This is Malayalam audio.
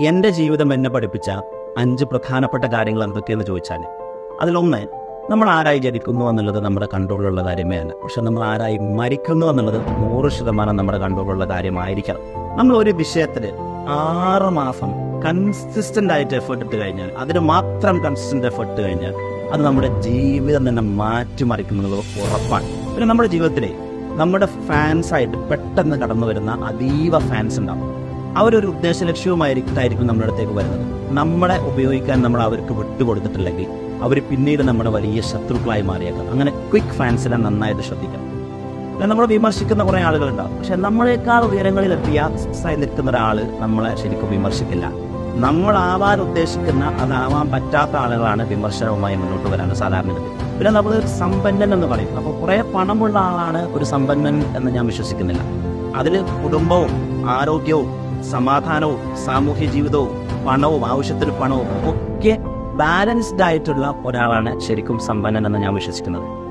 എന്റെ ജീവിതം എന്നെ പഠിപ്പിച്ച അഞ്ച് പ്രധാനപ്പെട്ട കാര്യങ്ങൾ എന്തൊക്കെയെന്ന് ചോദിച്ചാൽ അതിലൊന്ന് നമ്മൾ ആരായി ജനിക്കുന്നു എന്നുള്ളത് നമ്മുടെ കൺട്രോളിലുള്ള കാര്യമേ അല്ല പക്ഷെ നമ്മൾ ആരായി മരിക്കുന്നു എന്നുള്ളത് നൂറ് ശതമാനം നമ്മുടെ കൺട്രോളിലുള്ള കാര്യമായിരിക്കണം. നമ്മൾ ഒരു വിഷയത്തിൽ ആറ് മാസം കൺസിസ്റ്റന്റ് ആയിട്ട് എഫേർട്ട് ഇട്ട് കഴിഞ്ഞാൽ അതിന് മാത്രം കൺസിസ്റ്റന്റ് എഫേർട്ട് ഇട്ട് കഴിഞ്ഞാൽ അത് നമ്മുടെ ജീവിതം തന്നെ മാറ്റിമറിക്കുന്നത് ഉറപ്പാണ്. പിന്നെ നമ്മുടെ ജീവിതത്തിലെ നമ്മുടെ ഫാൻസ് ആയിട്ട് പെട്ടെന്ന് കടന്നു വരുന്ന അതീവ ഫാൻസ് ഉണ്ടാവും. അവരൊരു ഉദ്ദേശ ലക്ഷ്യവുമായിരിക്കും നമ്മുടെ അടുത്തേക്ക് വരുന്നത്. നമ്മളെ ഉപയോഗിക്കാൻ നമ്മൾ അവർക്ക് വിട്ടുകൊടുത്തിട്ടില്ലെങ്കിൽ അവർ പിന്നീട് നമ്മുടെ വലിയ ശത്രുക്കളായി മാറിയേക്കാം. അങ്ങനെ ക്വിക്ക് ഫാൻസിനെ നന്നായിട്ട് ശ്രദ്ധിക്കണം. നമ്മൾ വിമർശിക്കുന്ന കുറേ ആളുകളുണ്ടാവും. പക്ഷെ നമ്മളെക്കാൾ ഉയരങ്ങളിൽ ആയി നിൽക്കുന്ന ഒരാൾ നമ്മളെ ശരിക്കും വിമർശിക്കില്ല. നമ്മളാവാൻ ഉദ്ദേശിക്കുന്ന അതാവാൻ പറ്റാത്ത ആളുകളാണ് വിമർശനവുമായി മുന്നോട്ട് വരാൻ സാധാരണഗതി. പിന്നെ നമ്മൾ സമ്പന്നൻ എന്ന് പറയും. അപ്പോൾ കുറേ പണമുള്ള ആളാണ് ഒരു സമ്പന്നൻ എന്ന് ഞാൻ വിശ്വസിക്കുന്നില്ല. അതിൽ കുടുംബവും ആരോഗ്യവും സമാധാനവും സാമൂഹ്യ ജീവിതവും പണവും ആവശ്യത്തിന് പണവും ഒക്കെ ബാലൻസ്ഡ് ആയിട്ടുള്ള ഒരാളാണ് ശരിക്കും സമ്പന്നൻ എന്ന് ഞാൻ വിശ്വസിക്കുന്നത്.